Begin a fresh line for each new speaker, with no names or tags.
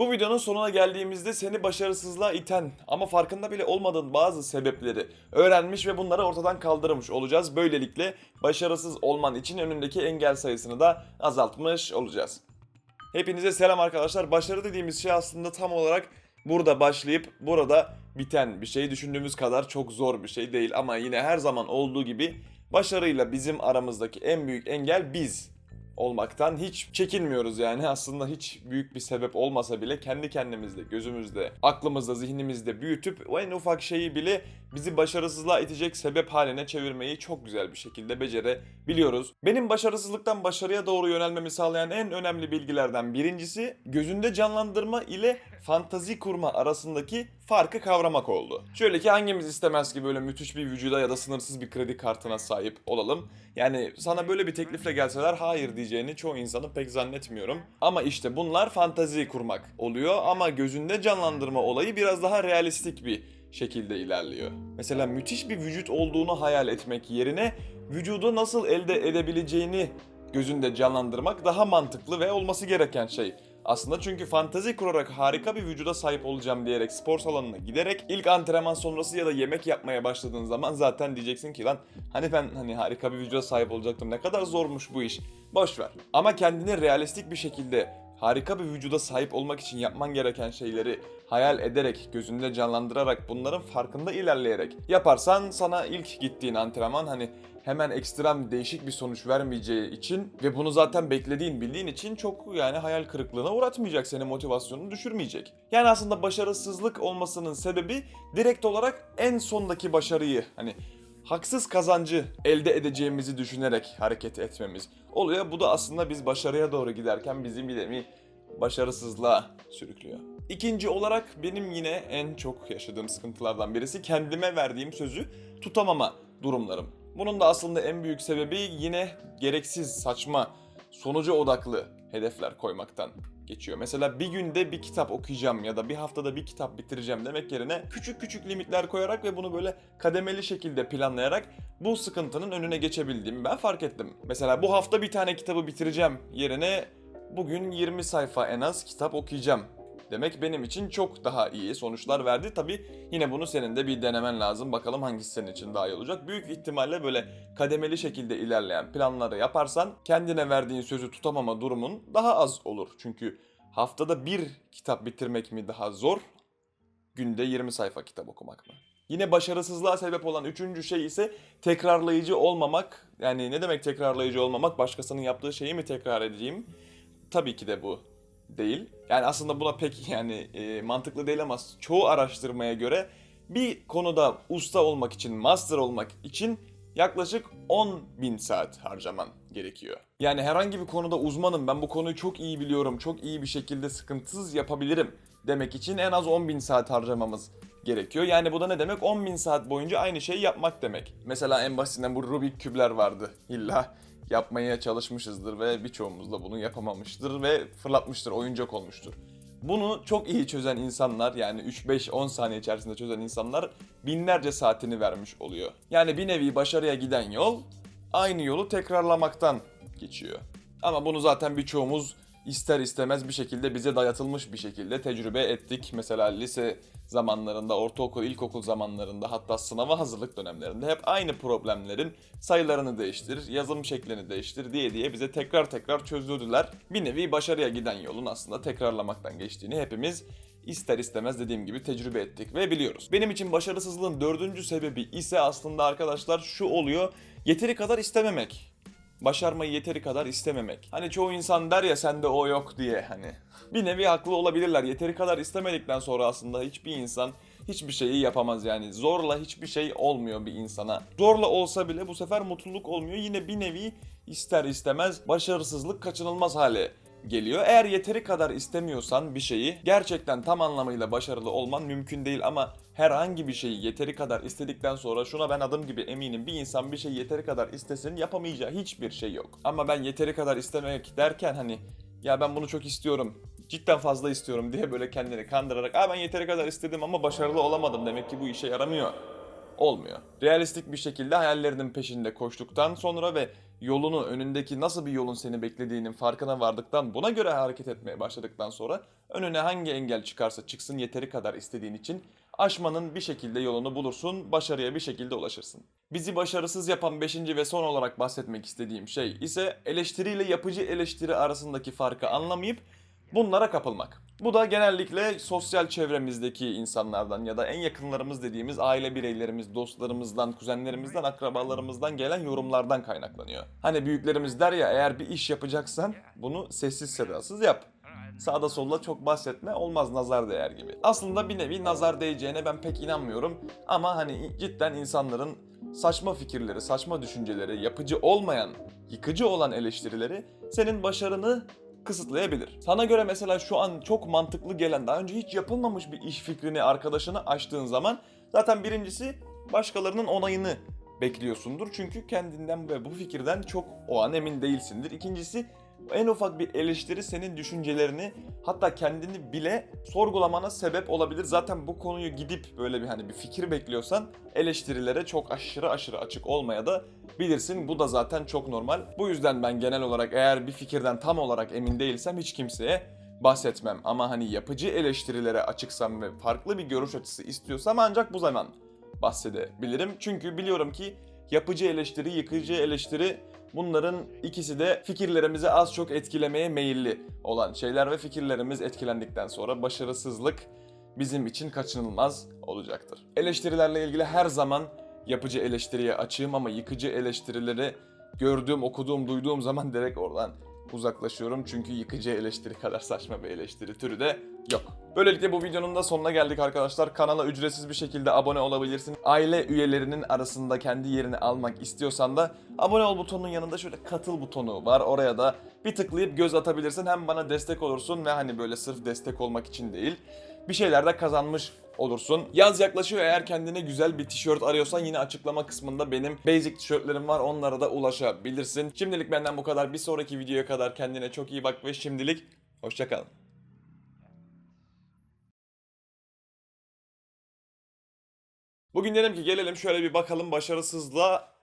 Bu videonun sonuna geldiğimizde seni başarısızlığa iten ama farkında bile olmadığın bazı sebepleri öğrenmiş ve bunları ortadan kaldırmış olacağız. Böylelikle başarısız olman için önündeki engel sayısını da azaltmış olacağız. Hepinize selam arkadaşlar. Başarı dediğimiz şey aslında tam olarak burada başlayıp burada biten bir şey. Düşündüğümüz kadar çok zor bir şey değil ama yine her zaman olduğu gibi başarıyla bizim aramızdaki en büyük engel biz olmaktan hiç çekinmiyoruz yani aslında hiç büyük bir sebep olmasa bile kendi kendimizde, gözümüzde, aklımızda, zihnimizde büyütüp o en ufak şeyi bile bizi başarısızlığa itecek sebep haline çevirmeyi çok güzel bir şekilde becerebiliyoruz. Benim başarısızlıktan başarıya doğru yönelmemi sağlayan en önemli bilgilerden birincisi gözünde canlandırma ile fantazi kurma arasındaki farkı kavramak oldu. Şöyle ki hangimiz istemez ki böyle müthiş bir vücuda ya da sınırsız bir kredi kartına sahip olalım. Yani sana böyle bir teklifle gelseler hayır diyeceğini çoğu insanın pek zannetmiyorum. Ama işte bunlar fantazi kurmak oluyor ama gözünde canlandırma olayı biraz daha realistik bir şekilde ilerliyor. Mesela müthiş bir vücut olduğunu hayal etmek yerine vücudu nasıl elde edebileceğini gözünde canlandırmak daha mantıklı ve olması gereken şey. Aslında çünkü fantazi kurarak harika bir vücuda sahip olacağım diyerek spor salonuna giderek ilk antrenman sonrası ya da yemek yapmaya başladığın zaman zaten diyeceksin ki lan hani ben hani harika bir vücuda sahip olacaktım ne kadar zormuş bu iş. Boş ver. Ama kendini realistik bir şekilde harika bir vücuda sahip olmak için yapman gereken şeyleri hayal ederek, gözünde canlandırarak, bunların farkında ilerleyerek yaparsan sana ilk gittiğin antrenman hani hemen ekstrem değişik bir sonuç vermeyeceği için ve bunu zaten beklediğin, bildiğin için çok yani hayal kırıklığına uğratmayacak, senin motivasyonunu düşürmeyecek. Yani aslında başarısızlık olmasının sebebi direkt olarak en sondaki başarıyı hani haksız kazancı elde edeceğimizi düşünerek hareket etmemiz oluyor. Bu da aslında biz başarıya doğru giderken bizim bir başarısızlığa sürüklüyor. İkinci olarak benim yine en çok yaşadığım sıkıntılardan birisi kendime verdiğim sözü tutamama durumlarım. Bunun da aslında en büyük sebebi yine gereksiz, saçma, sonuca odaklı hedefler koymaktan geçiyor. Mesela bir günde bir kitap okuyacağım ya da bir haftada bir kitap bitireceğim demek yerine küçük küçük limitler koyarak ve bunu böyle kademeli şekilde planlayarak bu sıkıntının önüne geçebildiğimi ben fark ettim. Mesela bu hafta bir tane kitabı bitireceğim yerine bugün 20 sayfa en az kitap okuyacağım demek benim için çok daha iyi sonuçlar verdi. Tabi yine bunu senin de bir denemen lazım. Bakalım hangisi senin için daha iyi olacak. Büyük ihtimalle böyle kademeli şekilde ilerleyen planları yaparsan kendine verdiğin sözü tutamama durumun daha az olur. Çünkü haftada bir kitap bitirmek mi daha zor, günde 20 sayfa kitap okumak mı? Yine başarısızlığa sebep olan üçüncü şey ise tekrarlayıcı olmamak. Yani ne demek tekrarlayıcı olmamak? Başkasının yaptığı şeyi mi tekrar edeceğim? Tabii ki de bu değil. Yani aslında buna pek yani e, mantıklı değil ama çoğu araştırmaya göre bir konuda usta olmak için, master olmak için yaklaşık 10 bin saat harcaman gerekiyor. Yani herhangi bir konuda uzmanım, ben bu konuyu çok iyi biliyorum, çok iyi bir şekilde sıkıntısız yapabilirim demek için en az 10 bin saat harcamamız gerekiyor. Yani bu da ne demek? 10 bin saat boyunca aynı şeyi yapmak demek. Mesela en basitinden bu Rubik küpler vardı. İlla yapmaya çalışmışızdır ve birçoğumuz da bunu yapamamıştır ve fırlatmıştır, oyuncak olmuştur. Bunu çok iyi çözen insanlar yani 3-5-10 saniye içerisinde çözen insanlar binlerce saatini vermiş oluyor. Yani bir nevi başarıya giden yol aynı yolu tekrarlamaktan geçiyor. Ama bunu zaten birçoğumuz ister istemez bir şekilde bize dayatılmış bir şekilde tecrübe ettik. Mesela lise zamanlarında, ortaokul, ilkokul zamanlarında hatta sınava hazırlık dönemlerinde hep aynı problemlerin sayılarını değiştir, yazım şeklini değiştir diye diye bize tekrar tekrar çözüldüler. Bir nevi başarıya giden yolun aslında tekrarlamaktan geçtiğini hepimiz ister istemez dediğim gibi tecrübe ettik ve biliyoruz. Benim için başarısızlığın dördüncü sebebi ise aslında arkadaşlar şu oluyor. Yeteri kadar istememek başarmayı yeteri kadar istememek. Hani çoğu insan der ya sende o yok diye hani. Bir nevi haklı olabilirler. Yeteri kadar istemedikten sonra aslında hiçbir insan hiçbir şeyi yapamaz yani. Zorla hiçbir şey olmuyor bir insana. Zorla olsa bile bu sefer mutluluk olmuyor. Yine bir nevi ister istemez başarısızlık kaçınılmaz hale geliyor. Eğer yeteri kadar istemiyorsan bir şeyi gerçekten tam anlamıyla başarılı olman mümkün değil ama herhangi bir şeyi yeteri kadar istedikten sonra şuna ben adım gibi eminim bir insan bir şeyi yeteri kadar istesin yapamayacağı hiçbir şey yok. Ama ben yeteri kadar istemek derken hani ya ben bunu çok istiyorum cidden fazla istiyorum diye böyle kendini kandırarak Aa ben yeteri kadar istedim ama başarılı olamadım demek ki bu işe yaramıyor olmuyor. Realistik bir şekilde hayallerinin peşinde koştuktan sonra ve yolunu, önündeki nasıl bir yolun seni beklediğinin farkına vardıktan, buna göre hareket etmeye başladıktan sonra önüne hangi engel çıkarsa çıksın yeteri kadar istediğin için aşmanın bir şekilde yolunu bulursun, başarıya bir şekilde ulaşırsın. Bizi başarısız yapan 5. ve son olarak bahsetmek istediğim şey ise eleştiriyle yapıcı eleştiri arasındaki farkı anlamayıp bunlara kapılmak. Bu da genellikle sosyal çevremizdeki insanlardan ya da en yakınlarımız dediğimiz aile bireylerimiz, dostlarımızdan, kuzenlerimizden, akrabalarımızdan gelen yorumlardan kaynaklanıyor. Hani büyüklerimiz der ya eğer bir iş yapacaksan bunu sessiz sedasız yap. Sağda solda çok bahsetme olmaz nazar değer gibi. Aslında bir nevi nazar değeceğine ben pek inanmıyorum ama hani cidden insanların saçma fikirleri, saçma düşünceleri, yapıcı olmayan, yıkıcı olan eleştirileri senin başarını kısıtlayabilir. Sana göre mesela şu an çok mantıklı gelen, daha önce hiç yapılmamış bir iş fikrini arkadaşına açtığın zaman zaten birincisi başkalarının onayını bekliyorsundur. Çünkü kendinden ve bu fikirden çok o an emin değilsindir. İkincisi en ufak bir eleştiri senin düşüncelerini hatta kendini bile sorgulamana sebep olabilir. Zaten bu konuyu gidip böyle bir hani bir fikir bekliyorsan eleştirilere çok aşırı aşırı açık olmaya da bilirsin. Bu da zaten çok normal. Bu yüzden ben genel olarak eğer bir fikirden tam olarak emin değilsem hiç kimseye bahsetmem. Ama hani yapıcı eleştirilere açıksam ve farklı bir görüş açısı istiyorsam ancak bu zaman bahsedebilirim. Çünkü biliyorum ki yapıcı eleştiri, yıkıcı eleştiri bunların ikisi de fikirlerimizi az çok etkilemeye meyilli olan şeyler ve fikirlerimiz etkilendikten sonra başarısızlık bizim için kaçınılmaz olacaktır. Eleştirilerle ilgili her zaman yapıcı eleştiriye açığım ama yıkıcı eleştirileri gördüğüm, okuduğum, duyduğum zaman direkt oradan uzaklaşıyorum. Çünkü yıkıcı eleştiri kadar saçma bir eleştiri türü de yok. Böylelikle bu videonun da sonuna geldik arkadaşlar. Kanala ücretsiz bir şekilde abone olabilirsin. Aile üyelerinin arasında kendi yerini almak istiyorsan da abone ol butonunun yanında şöyle katıl butonu var. Oraya da bir tıklayıp göz atabilirsin. Hem bana destek olursun ve hani böyle sırf destek olmak için değil bir şeyler de kazanmış olursun. Yaz yaklaşıyor eğer kendine güzel bir tişört arıyorsan yine açıklama kısmında benim basic tişörtlerim var onlara da ulaşabilirsin. Şimdilik benden bu kadar. Bir sonraki videoya kadar kendine çok iyi bak ve şimdilik hoşçakalın. Bugün dedim ki gelelim şöyle bir bakalım başarısızlığa